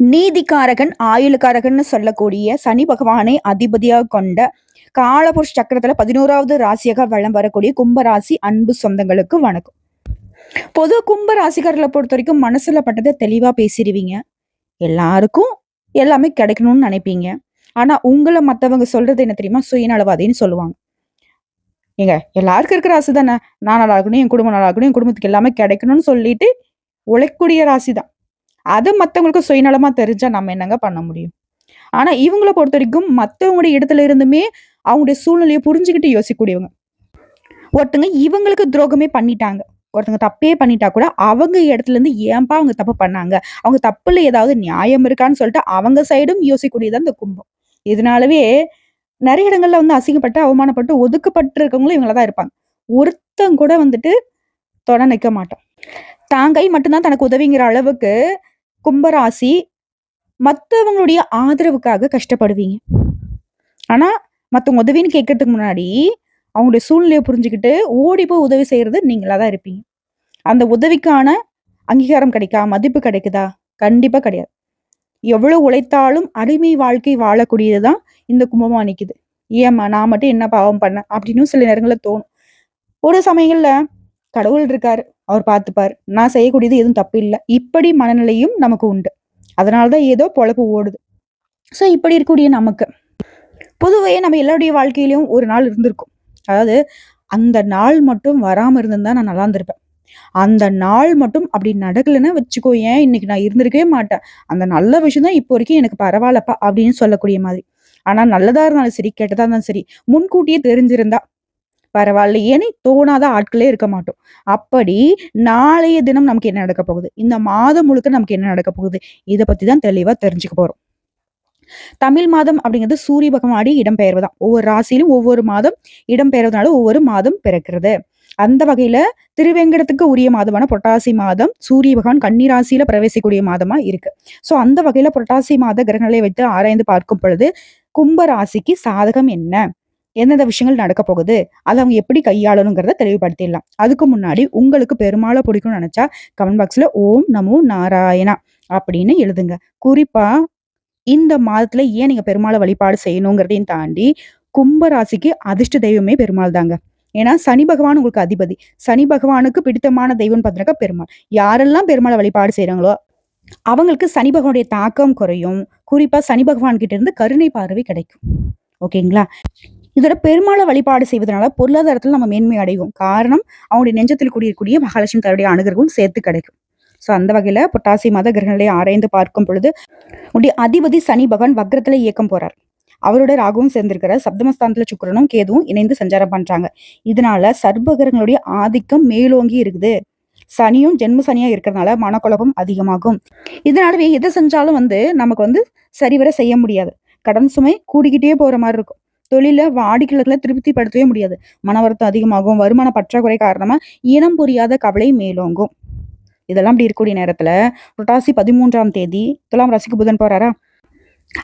நீதிக்காரகன் ஆயுளுக்காரகன்னு சொல்லக்கூடிய சனி பகவானை அதிபதியாக கொண்ட காலபுருஷ சக்கரத்துல பதினோராவது ராசியாக வளம் வரக்கூடிய கும்பராசி அன்பு சொந்தங்களுக்கு வணக்கம். பொது கும்ப ராசிக்காரர்களை பொறுத்த வரைக்கும் மனசுல பட்டதை தெளிவா பேசிடுவீங்க எல்லாருக்கும் எல்லாமே கிடைக்கணும்னு நினைப்பீங்க. ஆனா உங்களை மத்தவங்க சொல்றது என்ன தெரியுமா? சுயநலவாதின்னு சொல்லுவாங்க. ஏங்க எல்லாருக்கும் இருக்கிற ராசி தானே? நான் நல்லா இருக்கணும் என் குடும்பம் நல்லா இருக்கணும் என் குடும்பத்துக்கு எல்லாமே கிடைக்கணும்னு சொல்லிட்டு உழைக்கக்கூடிய ராசி தான் அது மற்றவங்களுக்கு சுயநலமாக தெரிஞ்சால் நம்ம என்னங்க பண்ண முடியும்? ஆனால் இவங்கள பொறுத்த வரைக்கும் மற்றவங்களுடைய இடத்துல இருந்துமே அவங்களுடைய சூழ்நிலையை புரிஞ்சுக்கிட்டு யோசிக்கக்கூடியவங்க. ஒருத்தங்க இவங்களுக்கு துரோகமே பண்ணிட்டாங்க. ஒருத்தங்க தப்பே பண்ணிட்டா கூட அவங்க இடத்துல இருந்து ஏன்பா அவங்க தப்பு பண்ணாங்க? அவங்க தப்புல ஏதாவது நியாயம் இருக்கான்னு சொல்லிட்டு அவங்க சைடும் யோசிக்கக்கூடியது இந்த கும்பம். இதனாலவே நிறைய இடங்கள்ல வந்து அசிங்கப்பட்டு அவமானப்பட்டு ஒதுக்கப்பட்டு இருக்கவங்களும் இவங்கள தான் இருப்பாங்க. ஒருத்தங்க கூட வந்துட்டு தொட நிற்க மாட்டோம் தாங்கை மட்டும்தான் தனக்கு உதவிங்கிற அளவுக்கு கும்பராசி மற்றவங்களுடைய ஆதரவுக்காக கஷ்டப்படுவீங்க. ஆனால் மற்றவங்க உதவின்னு கேட்கறதுக்கு முன்னாடி அவங்களுடைய சூழ்நிலையை புரிஞ்சுக்கிட்டு ஓடி போய் உதவி செய்கிறது நீங்களாக தான் இருப்பீங்க. அந்த உதவிக்கான அங்கீகாரம் கிடைக்கா மதிப்பு கிடைக்குதா? கண்டிப்பாக கிடையாது. எவ்வளோ உழைத்தாலும் அடிமை வாழ்க்கை வாழக்கூடியது தான் இந்த கும்பமாக நிற்கிது ஏம்மா நான் மட்டும் என்ன பாவம் பண்ணேன் அப்படின்னு சில நேரங்களில் தோணும். ஒரு சமயங்களில் கடவுள் இருக்காரு. அவர் பார்த்துப்பார் நான் செய்யக்கூடியது எதுவும் தப்பு இல்லை இப்படி மனநிலையும் நமக்கு உண்டு. அதனாலதான் ஏதோ பொழப்பு ஓடுது. ஸோ இப்படி இருக்கக்கூடிய நமக்கு. பொதுவே நம்ம எல்லாருடைய வாழ்க்கையிலையும் ஒரு நாள் இருந்திருக்கும். அதாவது அந்த நாள் மட்டும் வராமல் இருந்திருந்தா நான் நல்லா இருந்திருப்பேன். அந்த நாள் மட்டும் அப்படி நடக்கலைன்னா வச்சுக்கோ ஏன் இன்னைக்கு நான் இருந்திருக்கவே மாட்டேன்? அந்த நல்ல விஷயம் தான் இப்போ வரைக்கும் எனக்கு பரவாயில்லப்பா அப்படின்னு சொல்லக்கூடிய மாதிரி. ஆனால் நல்லதாக இருந்தாலும் சரி கெட்டதாக இருந்தாலும் சரி முன்கூட்டியே தெரிஞ்சிருந்தா பரவாயில்ல. ஏன்னு தோணாத ஆட்களே இருக்க மாட்டோம். அப்படி நாளைய தினம் நமக்கு என்ன நடக்க போகுது? இந்த மாதம் முழுக்க நமக்கு என்ன நடக்க போகுது? இதை பத்தி தான் தெளிவா தெரிஞ்சுக்க போறோம். தமிழ் மாதம் அப்படிங்கிறது சூரிய பகவாடி இடம்பெயர்வு தான். ஒவ்வொரு ராசியிலும் ஒவ்வொரு மாதம் இடம்பெயர்வதனால ஒவ்வொரு மாதம் பிறக்கிறது. அந்த வகையில திருவேங்கடத்துக்கு உரிய மாதமான புரட்டாசி மாதம் சூரிய பகவான் கன்னிராசியில பிரவேசிக்கூடிய மாதமா இருக்கு. சோ அந்த வகையில புரட்டாசி மாத கிரகங்களை வைத்து ஆராய்ந்து பார்க்கும் பொழுது கும்ப ராசிக்கு சாதகம் என்ன? எந்தெந்த விஷயங்கள் நடக்க போகுது அதை அவங்க எப்படி கையாளணுங்கிறத தெளிவுபடுத்திடலாம். அதுக்கு முன்னாடி உங்களுக்கு பெருமாளை பிடிக்கும்னு நினைச்சா கமெண்ட் பாக்ஸ்ல ஓம் நமோ நாராயணா அப்படின்னு எழுதுங்க. குறிப்பா இந்த மாதத்துல ஏன் நீங்க பெருமாளை வழிபாடு செய்யணுங்கிறதையும் தாண்டி கும்பராசிக்கு அதிர்ஷ்ட தெய்வமே பெருமாள் தாங்க. ஏன்னா சனி பகவான் உங்களுக்கு அதிபதி. சனி பகவானுக்கு பிடித்தமான தெய்வம் பார்த்தீங்கன்னா பெருமாள். யாரெல்லாம் பெருமாளை வழிபாடு செய்யறாங்களோ அவங்களுக்கு சனி பகவானுடைய தாக்கம் குறையும். குறிப்பா சனி பகவான் கிட்ட இருந்து கருணை பார்வை கிடைக்கும். ஓகேங்களா? இதோட பெருமாளை வழிபாடு செய்வதனால பொருளாதாரத்தில் நம்ம மேன்மை அடைவோம். காரணம் அவனுடைய நெஞ்சத்தில் குடியிருக்கூடிய மகாலட்சுமி தருடைய அணுகர்களும் சேர்த்து கிடைக்கும். ஸோ அந்த வகையில் பொட்டாசி மத கிரகங்களை ஆராய்ந்து பார்க்கும் பொழுது உடைய அதிபதி சனி பகவான் வக்ரத்தில் இயக்கம் போறார். அவரோட ராகுவும் சேர்ந்திருக்கிற சப்தமஸ்தானத்துல சுக்கரனும் கேதுவும் இணைந்து சஞ்சாரம் பண்றாங்க. இதனால சர்பகிரகங்களுடைய ஆதிக்கம் மேலோங்கி இருக்குது. சனியும் ஜென்ம சனியா இருக்கிறதுனால மனக்குழப்பம் அதிகமாகும். இதனாலவே எதை செஞ்சாலும் வந்து நமக்கு வந்து சரிவர செய்ய முடியாது. கடன் சுமை கூடிக்கிட்டே போற மாதிரி இருக்கும். தொழிலை வாடிக்கையாளர்களை திருப்திப்படுத்தவே முடியாது. மன வருத்தம் அதிகமாகும். வருமான பற்றாக்குறை காரணமா இனம் புரியாத கவலை மேலோங்கும். இதெல்லாம் இப்படி இருக்கக்கூடிய நேரத்துல புரட்டாசி பதிமூன்றாம் தேதி துலாம் ராசிக்கு புதன் போறாரா?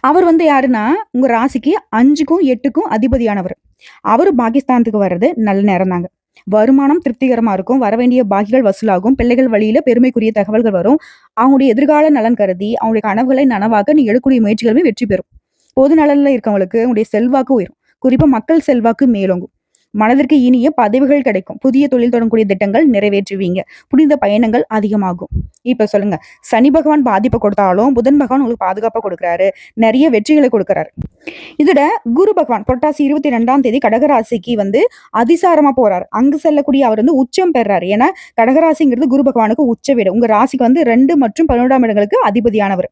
அவர் வந்து யாருன்னா உங்க ராசிக்கு அஞ்சுக்கும் எட்டுக்கும் அதிபதியானவர். அவர் பாகிஸ்தானத்துக்கு வர்றது நல்ல நேரம் தாங்க. வருமானம் திருப்திகரமா இருக்கும். வர வேண்டிய பாக்கிகள் வசூலாகும். பிள்ளைகள் வழியில பெருமைக்குரிய தகவல்கள் வரும். அவங்களுடைய எதிர்கால நலன் கருதி அவங்களுடைய கனவுகளை நனவாக நீ எடுக்கக்கூடிய முயற்சிகளுமே வெற்றி பெறும். பொது நலனில் இருக்கவங்களுக்கு உங்களுடைய செல்வாக்கு உயரும். குறிப்பாக மக்கள் செல்வாக்கு மேலோங்கும். மனதிற்கு இனிய பதவிகள் கிடைக்கும். புதிய தொழில் தொடங்கக்கூடிய திட்டங்கள் நிறைவேற்றுவீங்க. புனித பயணங்கள் அதிகமாகும். இப்ப சொல்லுங்க. சனி பகவான் பாதிப்பை கொடுத்தாலும் புதன் பகவான் உங்களுக்கு பாதுகாப்பா கொடுக்குறாரு. நிறைய வெற்றிகளை கொடுக்குறாரு. இதோட குரு பகவான் புரட்டாசி இருபத்தி ரெண்டாம் தேதி கடகராசிக்கு வந்து அதிசாரமா போறாரு. அங்கு செல்லக்கூடிய அவர் வந்து உச்சம் பெறாரு. ஏன்னா கடகராசிங்கிறது குரு பகவானுக்கு உச்ச வீடு. உங்க ராசிக்கு வந்து ரெண்டு மற்றும் பதினொன்றாம் இடங்களுக்கு அதிபதியானவர்.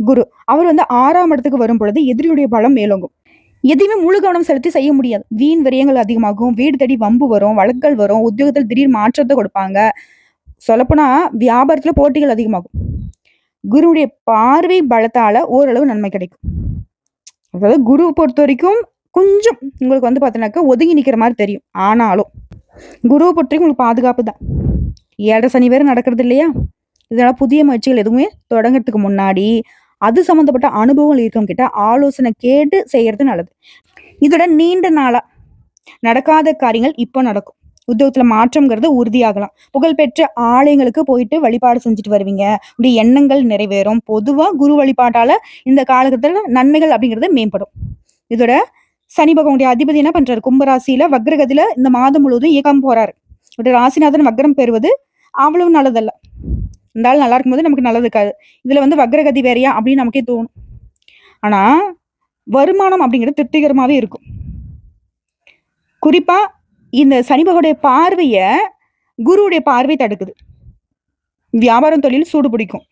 குரு. அவர் வந்து ஆறாம் இடத்துக்கு வரும் பொழுது எதிரியுடைய பலம் மேலோங்கும். எதையுமே முழு கவனம் செலுத்தி செய்ய முடியாது. வீண் விரயங்கள் அதிகமாகும். வீடு தேடி வம்பு வரும். வழக்குகள் வரும். உத்தியோகத்தில் திடீர் மாற்றத்தை கொடுப்பாங்க. சொல்லப்போனா வியாபாரத்துல போட்டிகள் அதிகமாகும். குருவுடைய பார்வை பலத்தால ஓரளவு நன்மை கிடைக்கும். அதாவது குரு பொறுத்த வரைக்கும் கொஞ்சம் உங்களுக்கு வந்து பார்த்தீங்கன்னாக்கா ஒதுங்கி நிற்கிற மாதிரி தெரியும். ஆனாலும் குருவை பொறுத்த வரைக்கும் உங்களுக்கு பாதுகாப்பு தான். ஏழரை சனி வேறு நடக்கிறது இல்லையா? இதனால புதிய முயற்சிகள் எதுவுமே தொடங்கிறதுக்கு முன்னாடி அது சம்மந்தப்பட்ட அனுபவங்கள் இருக்கவங்க கிட்ட ஆலோசனை கேட்டு செய்யறது நல்லது. இதோட நீண்ட நாளா நடக்காத காரியங்கள் இப்போ நடக்கும். உத்தியோகத்துல மாற்றம்ங்கிறது உறுதியாகலாம். புகழ்பெற்ற ஆலயங்களுக்கு போயிட்டு வழிபாடு செஞ்சுட்டு வருவீங்க. இப்படி எண்ணங்கள் நிறைவேறும். பொதுவா குரு வழிபாட்டால இந்த காலகட்டத்துல நன்மைகள் அப்படிங்கிறது மேம்படும். இதோட சனி பகவானுடைய அதிபதி என்ன பண்றாரு? கும்பராசியில வக்ரகதியில இந்த மாதம் முழுவதும் இயக்கம் போறாரு. இவருடைய ராசிநாதன் வக்ரம் பெறுவது அவ்வளவு நல்லதல்ல. இந்த ஆள் நல்லா இருக்கும்போது நமக்கு நல்லது இருக்காது. இதுல வந்து வக்ரகதி வேறையா அப்படின்னு நமக்கே தோணும். ஆனா வருமானம் அப்படிங்கிறது திருப்திகரமாவே இருக்கும். குறிப்பா இந்த சனி பார்வைய குருவுடைய பார்வை தடுக்குது. வியாபாரம் தொழில் சூடு பிடிக்கும்.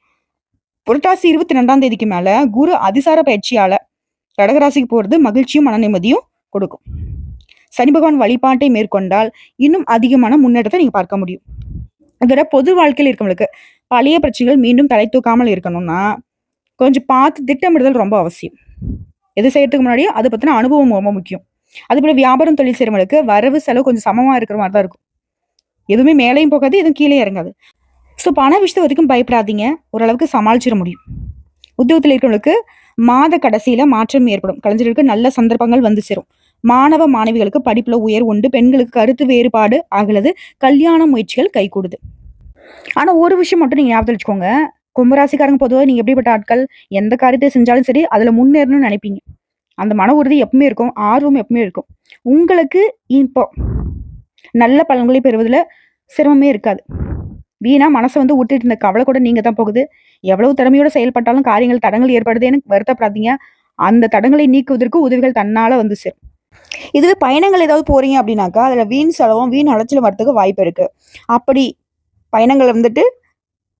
புரட்டாசி இருபத்தி ரெண்டாம் தேதிக்கு மேல குரு அதிசார பயிற்சியால கடகராசிக்கு போறது மகிழ்ச்சியும் மன நிம்மதியும் கொடுக்கும். சனி பகவான் வழிபாட்டை மேற்கொண்டால் இன்னும் அதிகமான முன்னேற்றத்தை நீங்க பார்க்க முடியும். இதோட பொது வாழ்க்கையில் இருக்கவங்களுக்கு பழைய பிரச்சனைகள் மீண்டும் தலை தூக்காமல் இருக்கணும்னா கொஞ்சம் பார்த்து திட்டமிடுதல் ரொம்ப அவசியம். எது செய்யறதுக்கு முன்னாடி அதை பத்தின அனுபவம் ரொம்ப முக்கியம். அது போல் வியாபாரம் தொழில் செய்யறவங்களுக்கு வரவு செலவு கொஞ்சம் சமமா இருக்கிற மாதிரி தான் இருக்கும். எதுவுமே மேலேயும் போகாது எதுவும் கீழே இறங்காது. ஸோ பண விஷயத்தை வரைக்கும் பயப்படாதீங்க. ஓரளவுக்கு சமாளிச்சிட முடியும். உத்தியோகத்தில் இருக்கிறவங்களுக்கு மாத கடைசியில மாற்றம் ஏற்படும். கலைஞர்களுக்கு நல்ல சந்தர்ப்பங்கள் வந்து சேரும். மாணவ மாணவிகளுக்கு படிப்புல உயர் உண்டு. பெண்களுக்கு கருத்து வேறுபாடு ஆகிறது கல்யாண முயற்சிகள் கைகூடுது. ஆனால் ஒரு விஷயம் மட்டும் நீங்க ஞாபகம் வச்சுக்கோங்க. கும்பராசிக்காரங்க பொதுவாக நீங்க எப்படிப்பட்ட ஆட்கள் எந்த காரியத்தை செஞ்சாலும் சரி அதுல முன்னேறணும்னு நினைப்பீங்க. அந்த மன உறுதி எப்பவுமே இருக்கும் ஆர்வம் எப்பவுமே இருக்கும். உங்களுக்கு இப்போ நல்ல பலன்களை பெறுவதில் சிரமமே இருக்காது. வீணா மனசை வந்து விட்டுட்டு இருந்த கவலை கூட நீங்க தான் போகுது. எவ்வளவு திறமையோட செயல்பட்டாலும் காரியங்கள் தடங்கள் ஏற்படுதுன்னு வருத்தப்படாதீங்க. அந்த தடங்களை நீக்குவதற்கு உதவிகள் தன்னால வந்து சேரும். இதுவே பயணங்கள் ஏதாவது போறீங்க அப்படின்னாக்கா அதுல வீண் செலவும் வீண் அலைச்சலும் வரதுக்கு வாய்ப்பு இருக்கு. அப்படி பயணங்கள் வந்துட்டு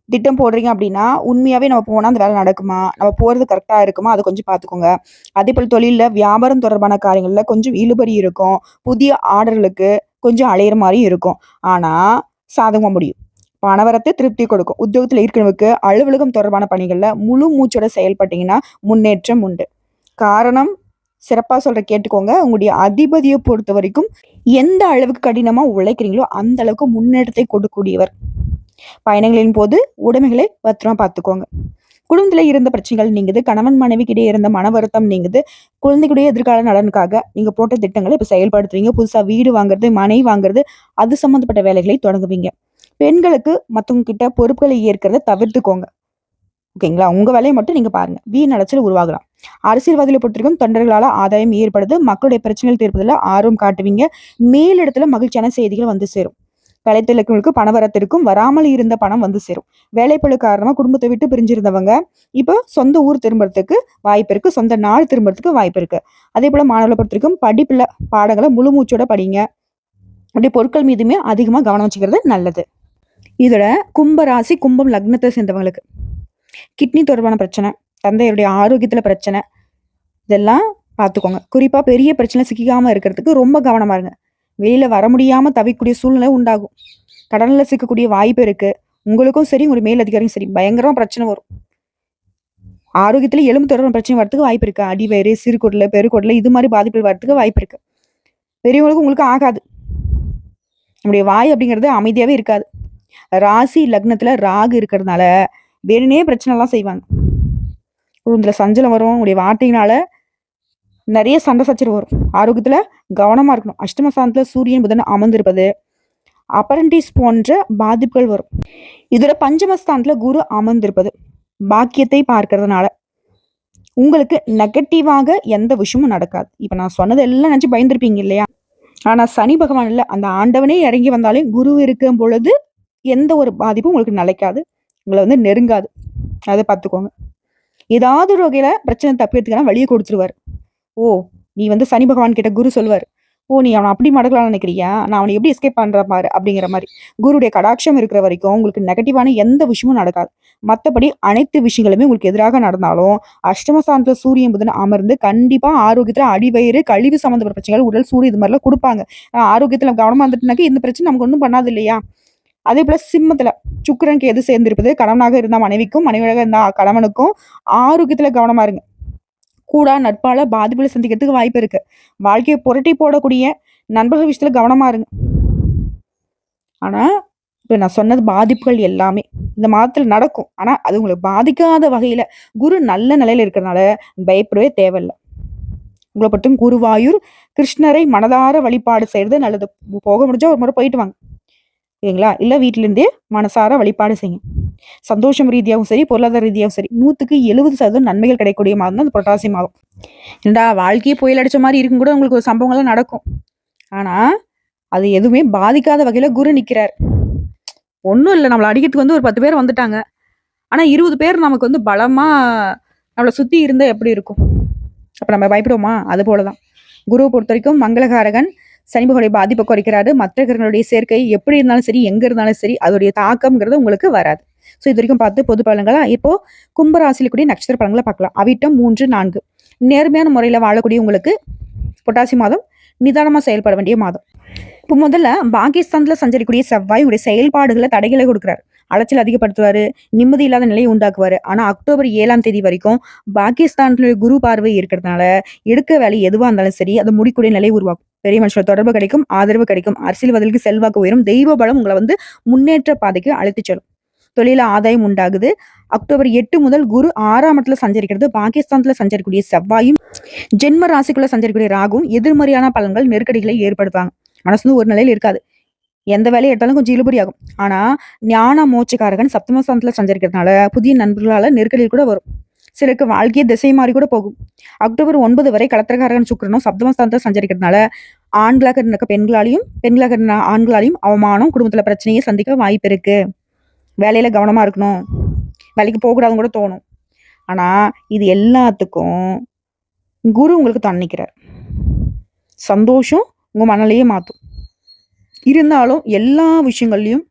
திட்டம் போடுறீங்க அப்படின்னா உண்மையாகவே நம்ம போனால் அந்த வேலை நடக்குமா? நம்ம போகிறது கரெக்டாக இருக்குமா? அதை கொஞ்சம் பார்த்துக்கோங்க அதே போல் தொழிலில் வியாபாரம் தொடர்பான காரியங்களில் கொஞ்சம் இழுபறி இருக்கும். புதிய ஆர்டர்களுக்கு கொஞ்சம் அலையிற மாதிரியும் இருக்கும். ஆனால் சாதகமாக முடியும். பணவரத்தை திருப்தி கொடுக்கும். உத்தியோகத்தில் இருக்கிறவங்களுக்கு அலுவலகம் தொடர்பான பணிகளில் முழு மூச்சோட செயல்பட்டீங்கன்னா முன்னேற்றம் உண்டு. காரணம் சிறப்பாக சொல்கிற கேட்டுக்கோங்க. உங்களுடைய அதிபதியை பொறுத்த வரைக்கும் எந்த அளவுக்கு கடினமாக உழைக்கிறீங்களோ அந்த அளவுக்கு முன்னேற்றத்தை கொடுக்கக்கூடியவர். பயணங்களின் போது உடைமைகளை பத்திரமா பார்த்துக்கோங்க. குடும்பத்துல இருந்த பிரச்சனைகள் நீங்குது கணவன் மனைவிக்கிடையே இருந்த மன வருத்தம் நீங்குது குழந்தைக்குடைய எதிர்கால நலனுக்காக நீங்க போட்ட திட்டங்களை இப்ப செயல்படுத்துறீங்க. புதுசா வீடு வாங்குறது மனை வாங்குறது அது சம்பந்தப்பட்ட வேலைகளை தொடங்குவீங்க. பெண்களுக்கு மத்தவங்க கிட்ட பொறுப்புகளை ஏற்கிறத தவிர்த்துக்கோங்க. ஓகேங்களா? உங்க வேலையை மட்டும் நீங்க பாருங்க. வீண் அலைச்சல் உருவாகலாம். அரசியல்வாதிகளை பொறுத்திருக்கும் தொண்டர்களால ஆதாயம் ஏற்படுது மக்களுடைய பிரச்சனைகள் தீர்ப்பதில் ஆர்வம் காட்டுவீங்க. மேலிடத்துல மகிழ்ச்சியான செய்திகள் வந்து சேரும். கலைத்திலக்கங்களுக்கு பணவரத்திற்கும் வராமல் இருந்த பணம் வந்து சேரும். வேலைப்பழு காரணமாக குடும்பத்தை விட்டு பிரிஞ்சிருந்தவங்க இப்போ சொந்த ஊர் திரும்புறதுக்கு வாய்ப்பு இருக்கு சொந்த நாடு திரும்புறதுக்கு வாய்ப்பு இருக்கு. அதே போல மாணவர்களை பொறுத்திருக்கும் படிப்புல பாடங்களை முழு மூச்சோட படிங்க. அப்படி பொருட்கள் மீதுமே அதிகமாக கவனம் வச்சுக்கிறது நல்லது. இதோட கும்ப ராசி கும்பம் லக்னத்தை சேர்ந்தவங்களுக்கு கிட்னி தொடர்பான பிரச்சனை தந்தையருடைய ஆரோக்கியத்துல பிரச்சனை இதெல்லாம் பார்த்துக்கோங்க. குறிப்பாக பெரிய பிரச்சனை சிக்காமல் இருக்கிறதுக்கு ரொம்ப கவனமா இருங்க. வெளியில வர முடியாம தவிக்கக்கூடிய சூழ்நிலை உண்டாகும். கடனில் சிக்கக்கூடிய வாய்ப்பு இருக்கு. உங்களுக்கும் சரி உங்களுடைய மேல் அதிகாரியும் சரி. பயங்கரமா பிரச்சனை வரும். ஆரோக்கியத்துல எலும்பு தொடர்பான பிரச்சனை வரதுக்கு வாய்ப்பு இருக்கு. அடிவயிறு சிறுகுடல பெருக்குடல இது மாதிரி பாதிப்புகள் வரதுக்கு வாய்ப்பு இருக்கு. பெரியவங்களுக்கு உங்களுக்கு ஆகாது. நம்முடைய வாய் அப்படிங்கிறது அமைதியாவே இருக்காது. ராசி லக்னத்துல ராகு இருக்கிறதுனால வேணுனே பிரச்சனை எல்லாம் செய்வாங்க. குடும்பத்துல சஞ்சலம் வரும். உங்களுடைய வார்த்தையினால நிறைய சண்டை சச்சரவு வரும். ஆரோக்கியத்தில் கவனமாக இருக்கணும். அஷ்டமஸ்தானத்துல சூரியன் புதன் அமர்ந்திருப்பது அப்பரண்டிஸ் போன்ற பாதிப்புகள் வரும். இதோட பஞ்சமஸ்தானத்தில் குரு அமர்ந்திருப்பது பாக்கியத்தை பார்க்கறதுனால. உங்களுக்கு நெகட்டிவாக எந்த விஷயமும் நடக்காது. இப்போ நான் சொன்னது எல்லாம் நினச்சி பயந்துருப்பீங்க இல்லையா? ஆனால் சனி பகவான் இல்லை அந்த ஆண்டவனே இறங்கி வந்தாலே குரு இருக்கும் பொழுது எந்த ஒரு பாதிப்பும் உங்களுக்கு நிலைக்காது. உங்களை வந்து நெருங்காது. அதை பார்த்துக்கோங்க. ஏதாவது ஒரு வகையில் பிரச்சனை தப்பிக்கிறதுக்கான வழியை கொடுத்துருவார். ஓ நீ வந்து சனி பகவான் கிட்ட குரு சொல்லுவார் ஓ நீ அவனை அப்படி மடக்கலாம்னு நினைக்கிறியா? நான் அவனை எப்படி எஸ்கேப் பண்ற பாரு அப்படிங்கிற மாதிரி. குருடைய கடாட்சம் இருக்கிற வரைக்கும் உங்களுக்கு நெகட்டிவான எந்த விஷயமும் நடக்காது. மற்றபடி அனைத்து விஷயங்களுமே உங்களுக்கு எதிராக நடந்தாலும் அஷ்டமஸ்தானத்துல சூரியன் புதன் அமர்ந்து கண்டிப்பாக ஆரோக்கியத்தில் அடிவயிறு கழிவு சம்மந்தப்பட்ட பிரச்சனைகள் உடல் சூடு இது மாதிரிலாம் கொடுப்பாங்க. ஆரோக்கியத்தில் கவனமாக கவனமா இருந்துட்டுனாக்க இந்த பிரச்சனை நமக்கு ஒன்றும் பண்ணாது இல்லையா? அதே போல சிம்மத்துல சுக்கிரனுக்கு எது சேர்ந்திருப்பது கணவனாக இருந்தால் மனைவிக்கும் மனைவியாக இருந்தால் கணவனுக்கும் ஆரோக்கியத்துல கவனமா இருங்க. கூடா நட்பால பாதிப்புகளை சந்திக்கிறதுக்கு வாய்ப்பு இருக்கு. வாழ்க்கையை புரட்டி போடக்கூடிய நண்பர்கள் விஷயத்துல கவனமா இருங்க. ஆனா இப்ப நான் சொன்னது பாதிப்புகள் எல்லாமே இந்த மாதத்துல நடக்கும். ஆனா அது உங்களுக்கு பாதிக்காத வகையில குரு நல்ல நிலையில இருக்கிறதுனால பயப்படவே தேவையில்லை. உங்களை பொறுத்தும் குருவாயூர் கிருஷ்ணரை மனதார வழிபாடு செய்யறது நல்லது. போக முடிஞ்சா ஒரு முறை போயிட்டு வாங்க. ஓகேங்களா இல்லை வீட்டிலேருந்தே மனசார வழிபாடு செய்யுங்க. சந்தோஷம் ரீதியாகவும் சரி பொருளாதார ரீதியாகவும் சரி நூற்றுக்கு எழுபது சதவீதம் நன்மைகள் கிடைக்கக்கூடிய மாதம் தான் அந்த புரட்டாசி மாதம். ஏண்டா வாழ்க்கையே புயல் அடித்த மாதிரி இருக்கும் கூட உங்களுக்கு ஒரு சம்பவங்கள்லாம் நடக்கும். ஆனால் அது எதுவுமே பாதிக்காத வகையில் குரு நிற்கிறார் ஒன்றும் இல்லை நம்மளை அடிக்கிறதுக்கு வந்து ஒரு பத்து பேர் வந்துட்டாங்க. ஆனால் இருபது பேர் நமக்கு வந்து பலமாக நம்மளை சுற்றி இருந்தால் எப்படி இருக்கும்? அப்போ நம்ம பயப்படுவோமா? அது போல தான் குருவை பொறுத்த வரைக்கும் மங்களகாரகன் சனி பகவானுடைய பாதிப்பை குறைக்கிறாரு. மற்ற கிரகங்களுடைய சேர்க்கை எப்படி இருந்தாலும் சரி எங்க இருந்தாலும் சரி அதோடைய தாக்கம்ங்கிறது உங்களுக்கு வராது. ஸோ இது வரைக்கும் பார்த்து பொது பலன்களா? இப்போ கும்பராசியில் கூடிய நட்சத்திர பலன்களை பார்க்கலாம். அவிட்டம் மூன்று நான்கு. நேர்மையான முறையில் வாழக்கூடிய உங்களுக்கு பொட்டாசி மாதம் நிதானமாக செயல்பட வேண்டிய மாதம். இப்போ முதல்ல பாகிஸ்தானில் சஞ்சரிக்கூடிய செவ்வாய் உடைய செயல்பாடுகளை தடைகளை கொடுக்குறாரு. அலைச்சல் அதிகப்படுத்துவார் நிம்மதி இல்லாத நிலையை உண்டாக்குவார். ஆனால் அக்டோபர் ஏழாம் தேதி வரைக்கும் பாகிஸ்தானுடைய குரு பார்வை இருக்கிறதுனால எடுக்க வேலை எதுவாக இருந்தாலும் சரி அதை முடிக்கூடிய நிலை உருவாக்கும். பெரிய மனுஷர் தொடர்பு கிடைக்கும் ஆதரவு கிடைக்கும் அரசியல்வாதிகளுக்கு செல்வாக்கு உயரும் தெய்வ பலம் உங்களை வந்து முன்னேற்ற பாதைக்கு அழைத்து செல்லும். தொழில ஆதாயம் உண்டாகுது. அக்டோபர் எட்டு முதல் குரு ஆறாம் இடத்துல சஞ்சரிக்கிறது. பாகிஸ்தான்ல சஞ்சரிக்கூடிய செவ்வாயும் ஜென்ம ராசிக்குள்ள சஞ்சரிக்கூடிய ராகும் எதிர்மறையான பலன்கள் நெருக்கடிகளை ஏற்படுத்துவாங்க. மனசு ஒரு நிலையில் இருக்காது. எந்த வேலையை எடுத்தாலும் கொஞ்சம் இழுபடி ஆகும் ஆனால் ஞான மூச்சுக்காரகன் சப்தமஸ்தானத்தில் சஞ்சரிக்கிறதுனால புதிய நண்பர்களால் நெருக்கடியில் கூட வரும். சிலருக்கு வாழ்க்கையை திசை மாறி கூட போகும். அக்டோபர் ஒன்பது வரை களத்திரக்காரகன் சுக்கரனும் சப்தமஸ்தானத்தில் சஞ்சரிக்கிறதுனால ஆண்களாக இருந்த பெண்களாலையும் பெண்களாக இருந்த ஆண்களாலையும் அவமானம் குடும்பத்தில் பிரச்சனையை சந்திக்க வாய்ப்பு இருக்கு. வேலையில கவனமா இருக்கணும். வேலைக்கு போகக்கூடாதுன்னு கூட தோணும். ஆனா இது எல்லாத்துக்கும் குரு உங்களுக்கு தன்னிக்கிறார் சந்தோஷம் உங்க மனநிலையே மாற்றும் இருந்தாலும் எல்லா விஷயங்கள்லையும்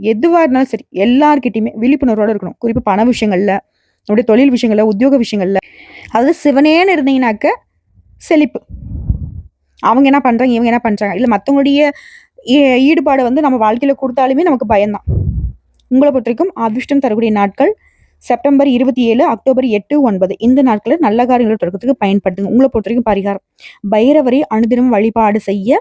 எதுவாக இருந்தாலும் சரி எல்லார்கிட்டையுமே விழிப்புணர்வோடு இருக்கணும். குறிப்பாக பண விஷயங்களில் நம்முடைய தொழில் விஷயங்களில் உத்தியோக விஷயங்களில். அதாவது சிவனேன்னு இருந்தீங்கன்னாக்க செழிப்பு. அவங்க என்ன பண்ணுறாங்க இவங்க என்ன பண்ணுறாங்க இல்லை மற்றவங்களுடைய ஈடுபாடு வந்து நம்ம வாழ்க்கையில் கொடுத்தாலுமே நமக்கு பயம்தான். உங்களை பொறுத்த வரைக்கும் அதிர்ஷ்டம் தரக்கூடிய நாட்கள் செப்டம்பர் இருபத்தி ஏழு அக்டோபர் எட்டு ஒன்பது. இந்த நாட்களில் நல்ல காரியங்களை தொடக்கத்துக்கு பயன்படுத்துங்க. உங்களை பொறுத்த வரைக்கும் பரிகாரம். பைரவரை அனுதினம் வழிபாடு செய்ய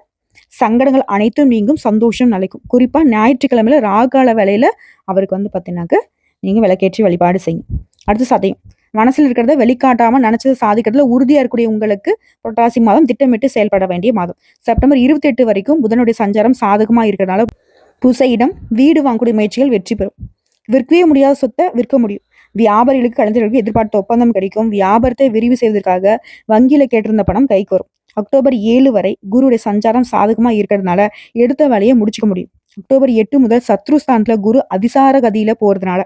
சங்கடங்கள் அனைத்தும் நீங்கும் சந்தோஷம் நிலைக்கும். குறிப்பாக ஞாயிற்றுக்கிழமையில் ராகால வேலையில் அவருக்கு வந்து பார்த்தீங்கன்னாக்க நீங்கள் விளக்கேற்றி வழிபாடு செய்யும். அடுத்து சதயம் மனசில் இருக்கிறத வெளிக்காட்டாமல் நினைச்சதை சாதிக்கிறதுல உறுதியாக இருக்கக்கூடிய உங்களுக்கு புரட்டாசி மாதம் திட்டமிட்டு செயல்பட வேண்டிய மாதம். செப்டம்பர் இருபத்தி எட்டு வரைக்கும் புதனுடைய சஞ்சாரம் சாதகமாக இருக்கிறதுனால புசையிடம் வீடு வாங்கக்கூடிய முயற்சிகள் வெற்றி பெறும். விற்கவே முடியாத சொத்தை விற்க முடியும். வியாபாரிகளுக்கு கலைஞர்களுக்கு எதிர்பார்த்த ஒப்பந்தம் கிடைக்கும். வியாபாரத்தை விரிவு செய்வதற்காக வங்கியில் கேட்டிருந்த பணம் கைக்கு வரும் அக்டோபர் ஏழு வரை குருடைய சஞ்சாரம் சாதகமா இருக்கிறதுனால எடுத்த வேலையை முடிச்சுக்க முடியும். அக்டோபர் எட்டு முதல் சத்ருஸ்தானத்தில் குரு அதிசார கதியில போறதுனால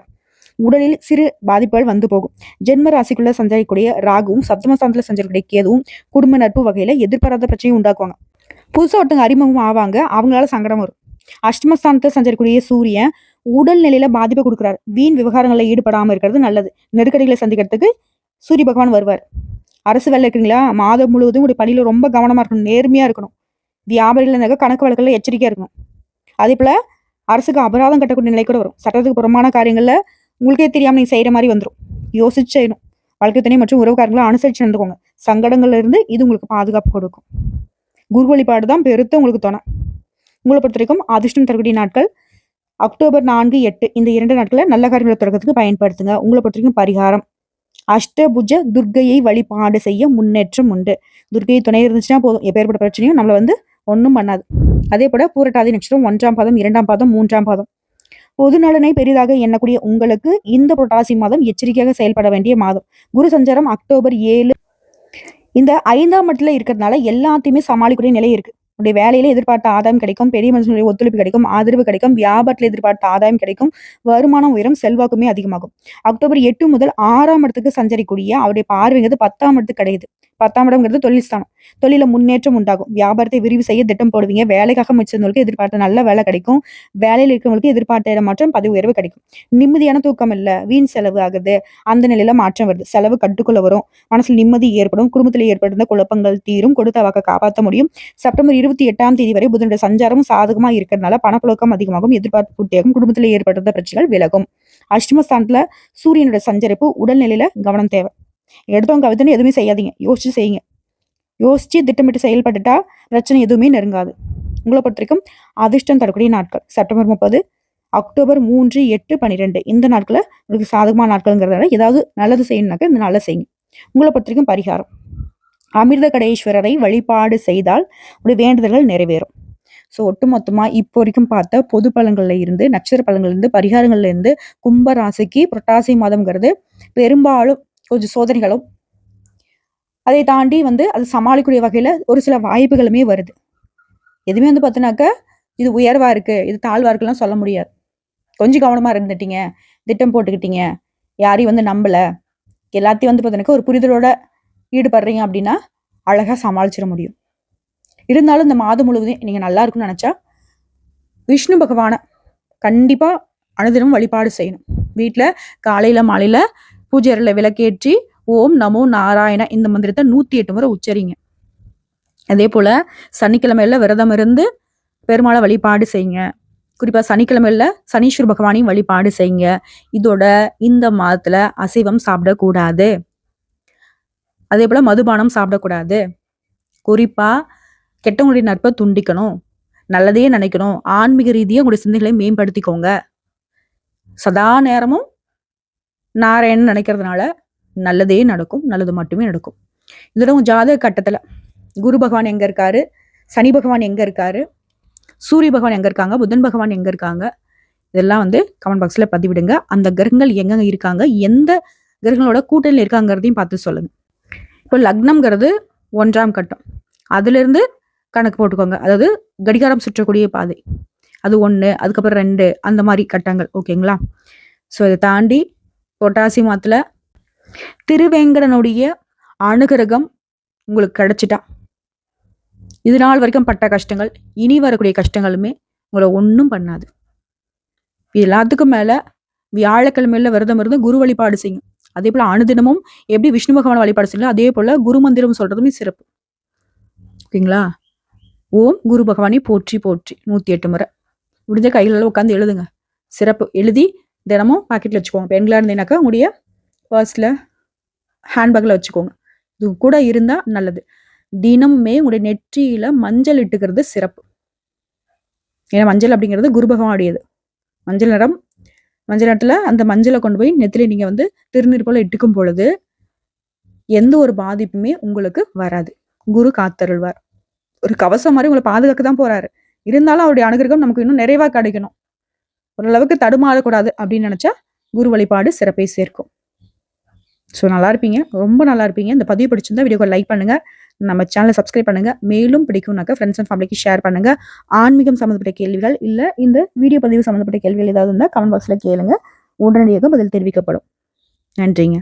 உடலில் சிறு பாதிப்புகள் வந்து போகும். ஜென்ம ராசிக்குள்ள சஞ்சரிக்கூடிய ராகுவும் சப்தமஸ்தானத்துல சஞ்சரிக்கூடிய கேதுவும் குடும்ப நட்பு வகையில எதிர்பாராத பிரச்சனையும் உண்டாக்குவாங்க. புதுசா ஒருத்தங்க அறிமுகம் ஆவாங்க அவங்களால சங்கடம் வரும். அஷ்டமஸ்தானத்தில் சஞ்சரிக்கூடிய சூரியன் உடல் நிலையில பாதிப்பை கொடுக்குறாரு. வீண் விவகாரங்களில் ஈடுபடாம இருக்கிறது நல்லது. நெருக்கடிகளை சந்திக்கிறதுக்கு சூரிய பகவான் வருவார். அரசு வேலை இருக்குங்களா? மாதம் முழுவதும் உங்களுடைய பணியில் ரொம்ப கவனமாக இருக்கணும் நேர்மையாக இருக்கணும். வியாபாரிகள் கணக்கு வழக்கில் எச்சரிக்கையாக இருக்கணும். அதே போல் அரசுக்கு அபராதம் கட்டக்கூடிய நிலை கூட வரும். சட்டத்துக்கு புறமான காரியங்களில் உங்களுக்கே தெரியாமல் நீங்கள் செய்கிற மாதிரி வந்துடும் யோசிச்சு செய்யணும் வாழ்க்கை துணை மற்றும் உறவுக்காரங்களை அனுசரிச்சு நடந்துக்கோங்க. சங்கடங்கள்ல இருந்து இது உங்களுக்கு பாதுகாப்பு கொடுக்கும். குரு வழிபாடு தான் பெருத்த உங்களுக்கு தோணும் உங்களை பொறுத்த வரைக்கும் அதிர்ஷ்டம் தரக்கூடிய நாட்கள் அக்டோபர் நான்கு எட்டு. இந்த இரண்டு நாட்களில் நல்ல காரியங்களை தொடக்கத்துக்கு பயன்படுத்துங்க. உங்களை பொறுத்த வரைக்கும் பரிகாரம். அஷ்டபுஜ துர்க்கையை வழிபாடு செய்ய முன்னேற்றம் உண்டு. துர்க்கையை துணை இருந்துச்சுன்னா போதும். எப்பேற்பட்ட பிரச்சனையும் நம்மளை வந்து ஒன்றும் பண்ணாது. அதே போல பூரட்டாதி நட்சத்திரம் ஒன்றாம் பாதம் இரண்டாம் பாதம் மூன்றாம் பாதம். பொது நலனை பெரிதாக எண்ணக்கூடிய உங்களுக்கு இந்த புரட்டாசி மாதம் எச்சரிக்கையாக செயல்பட வேண்டிய மாதம். குரு சஞ்சாரம் அக்டோபர் ஏழு. இந்த ஐந்தாம் இடத்துல இருக்கிறதுனால எல்லாத்தையுமே சமாளிக்கக்கூடிய நிலை இருக்கு. உடைய வேலையில எதிர்பார்த்த ஆதாயம் கிடைக்கும் பெரிய மனுஷனுடைய ஒத்துழைப்பு கிடைக்கும் ஆதரவு கிடைக்கும் வியாபாரத்தில் எதிர்பார்த்த ஆதாயம் கிடைக்கும் வருமானம் உயரும் செல்வாக்குமே அதிகமாகும். அக்டோபர் எட்டு முதல் ஆறாம் இடத்துக்கு சஞ்சரிக்கூடிய அவருடைய பார்வைங்கிறது பத்தாம் இடத்துக்கு கிடையாது பத்தாம் இடம்ங்கிறது தொழில் ஸ்தானம் தொழில முன்னேற்றம் உண்டாகும். வியாபாரத்தை விரிவு செய்ய திட்டம் போடுவீங்க. வேலைக்காக முயற்சிந்தவங்களுக்கு எதிர்பார்த்த நல்ல வேலை கிடைக்கும். வேலையில் இருக்கிறவங்களுக்கு எதிர்பார்த்த இடம் மாற்றம் பதவி உயர்வு கிடைக்கும். நிம்மதியான தூக்கம் இல்லை. வீண் செலவு ஆகுது. அந்த நிலையில மாற்றம் வருது. செலவு கட்டுக்குள்ள வரும். மனசில் நிம்மதி ஏற்படும். குடும்பத்தில் ஏற்பட்டிருந்த குழப்பங்கள் தீரும். கொடுத்த வாக்க காப்பாற்ற முடியும். செப்டம்பர் இருபத்தி எட்டாம் தேதி வரை புதனுடைய சஞ்சாரம் சாதகமாக இருக்கிறதுனால பணப்புழக்கம் அதிகமாகும். எதிர்பார்ப்பு பூர்த்தியாகும். குடும்பத்தில் ஏற்படுத்த பிரச்சனைகள் விலகும். அஷ்டமஸ்தானத்துல சூரியனுடைய சஞ்சரிப்பு உடல்நிலையில கவனம் தேவை. எடுத்தவங்க கவிதைன்னு எதுவுமே செய்யாதீங்க. யோசிச்சு செய்யுங்க. யோசிச்சு திட்டமிட்டு செயல்பட்டுட்டா பிரச்சனை எதுவுமே நெருங்காது. உங்களை பொறுத்த வரைக்கும் அதிர்ஷ்டம் தரக்கூடிய நாட்கள். செப்டம்பர் முப்பது அக்டோபர் மூன்று எட்டு பன்னிரெண்டு இந்த நாட்களில் உங்களுக்கு சாதகமான நாட்கள்ங்கிறதால ஏதாவது நல்லது செய்யணுனாக்க இந்த நாளில் செய்யுங்க. உங்களை பொறுத்த வரைக்கும் பரிகாரம். அமிர்த கடேஸ்வரரை வழிபாடு செய்தால் உடைய வேண்டுதல்கள் நிறைவேறும். ஸோ ஒட்டுமொத்தமாக இப்போ வரைக்கும் பார்த்த பொது பழங்கள்ல இருந்து நட்சத்திர பழங்கள்ல இருந்து பரிகாரங்கள்ல இருந்து கும்ப ராசிக்கு புரட்டாசி மாதம்ங்கிறது பெரும்பாலும் கொஞ்சம் சோதனைகளும் அதை தாண்டி வந்து அது சமாளிக்கக்கூடிய வகையில் ஒரு சில வாய்ப்புகளுமே வருது. எதுவுமே வந்து பார்த்தினாக்க இது உயர்வாக இருக்குது இது தாழ்வாக இருக்குலாம் சொல்ல முடியாது. கொஞ்சம் கவனமாக இருந்துட்டீங்க திட்டம் போட்டுக்கிட்டீங்க யாரையும் வந்து நம்பலை எல்லாத்தையும் வந்து பார்த்தீங்கன்னா ஒரு புரிதலோட ஈடுபடுறீங்க அப்படின்னா அழகாக சமாளிச்சிட முடியும். இருந்தாலும் இந்த மாதம் முழுவதும் நீங்கள் நல்லா இருக்கும்னு நினச்சா விஷ்ணு பகவானை கண்டிப்பாக அனுதினமும் வழிபாடு செய்யணும். வீட்டில் காலையில் மாலையில் பூஜை அறையில் விளக்கேற்றி ஓம் நமோ நாராயண இந்த மந்திரத்தை நூத்தி எட்டு முறை உச்சரிங்க. அதே போல சனிக்கிழமையில விரதம் இருந்து பெருமாளை வழிபாடு செய்யுங்க. குறிப்பா சனிக்கிழமையில சனீஸ்வர பகவானையும் வழிபாடு செய்யுங்க. இதோட இந்த மாதத்துல அசைவம் சாப்பிடக்கூடாது. அதே போல மதுபானம் சாப்பிடக்கூடாது. குறிப்பா கெட்டவங்களுடைய நட்பை துண்டிக்கணும். நல்லதையே நினைக்கணும். ஆன்மீக ரீதியாக உங்களுடைய சிந்தனைகளை மேம்படுத்திக்கோங்க. சதா நேரமும் நாராயணன் நினைக்கிறதுனால நல்லதே நடக்கும் நல்லது மட்டுமே நடக்கும். இதோட ஜாதக கட்டத்தில் குரு பகவான் எங்கே இருக்காரு? சனி பகவான் எங்கே இருக்காரு? சூரிய பகவான் எங்கே இருக்காங்க? புதன் பகவான் எங்கே இருக்காங்க? இதெல்லாம் வந்து கமெண்ட் பாக்ஸில் பதிவிடுங்க. அந்த கிரகங்கள் எங்கெங்க இருக்காங்க? எந்த கிரகங்களோட கூட்டணியில் இருக்காங்கிறதையும் பார்த்து சொல்லுங்கள் இப்போ லக்னம்ங்கிறது ஒன்றாம் கட்டம். அதுலேருந்து கணக்கு போட்டுக்கோங்க. அதாவது கடிகாரம் சுற்றக்கூடிய பாதை. அது ஒன்று அதுக்கப்புறம் ரெண்டு அந்த மாதிரி கட்டங்கள். ஓகேங்களா? ஸோ இதை தாண்டி பொட்டாசியம் மாத்துல திருவேங்கடனுடைய அனுகிரகம் உங்களுக்கு கிடைச்சிட்டா. இது நாள் வரைக்கும் பட்ட கஷ்டங்கள் இனி வரக்கூடிய கஷ்டங்களுமே உங்களை ஒன்றும் பண்ணாது. எல்லாத்துக்கும் மேல வியாழக்கிழமையில விரதம் இருந்து குரு வழிபாடு செய்யும். அதே போல அனுதினமும் எப்படி விஷ்ணு பகவான் வழிபாடு செய்யலாம் அதே போல குரு மந்திரம் சொல்றதுமே சிறப்பு. ஓகேங்களா? ஓம் குரு பகவானை போற்றி போற்றி நூத்தி எட்டு முறை. முடிஞ்ச கையில உட்காந்து எழுதுங்க. சிறப்பு. எழுதி தினமும் பாக்கெட்ல வச்சுக்கோங்க. பெண்களா இருந்தீங்கன்னாக்கா உங்களுடைய பர்ஸ்ல ஹேண்ட்பேக்ல வச்சுக்கோங்க. இது கூட இருந்தா நல்லது. தினமுமே உங்களுடைய நெற்றியில மஞ்சள் இட்டுக்கிறது சிறப்பு. ஏன்னா மஞ்சள் அப்படிங்கிறது குரு பகவானுடையது. மஞ்சள் நிறம் மஞ்சள் நிறத்துல அந்த மஞ்சளை கொண்டு போய் நெத்திலே நீங்க வந்து திருநீர் போல இட்டுக்கும் பொழுது எந்த ஒரு பாதிப்புமே உங்களுக்கு வராது. குரு காத்தருள்வார். ஒரு கவசம் மாதிரி உங்களை பாதுகாக்க தான் போறாரு. இருந்தாலும் அவருடைய அனுகிரகம் நமக்கு இன்னும் நிறைவா கிடைக்கணும். ஓரளவுக்கு தடுமாறக்கூடாது அப்படின்னு நினச்சா குரு வழிபாடு சிறப்பை சேர்க்கும். ஸோ நல்லா இருப்பீங்க. ரொம்ப நல்லா இருப்பீங்க. இந்த பதிவு பிடிச்சிருந்தா வீடியோக்கு லைக் பண்ணுங்க. நம்ம சேனலை சப்ஸ்கிரைப் பண்ணுங்க. மேலும் பிடிக்கும்னாக்க ஃப்ரெண்ட்ஸ் அண்ட் ஃபேமிலிக்கு ஷேர் பண்ணுங்க. ஆன்மீகம் சம்மந்தப்பட்ட கேள்விகள் இல்லை இந்த வீடியோ பதிவு சம்மந்தப்பட்ட கேள்விகள் ஏதாவது இருந்தால் கமெண்ட் பாக்ஸில் கேளுங்க. உடனடியாக பதில் தெரிவிக்கப்படும். நன்றிங்க.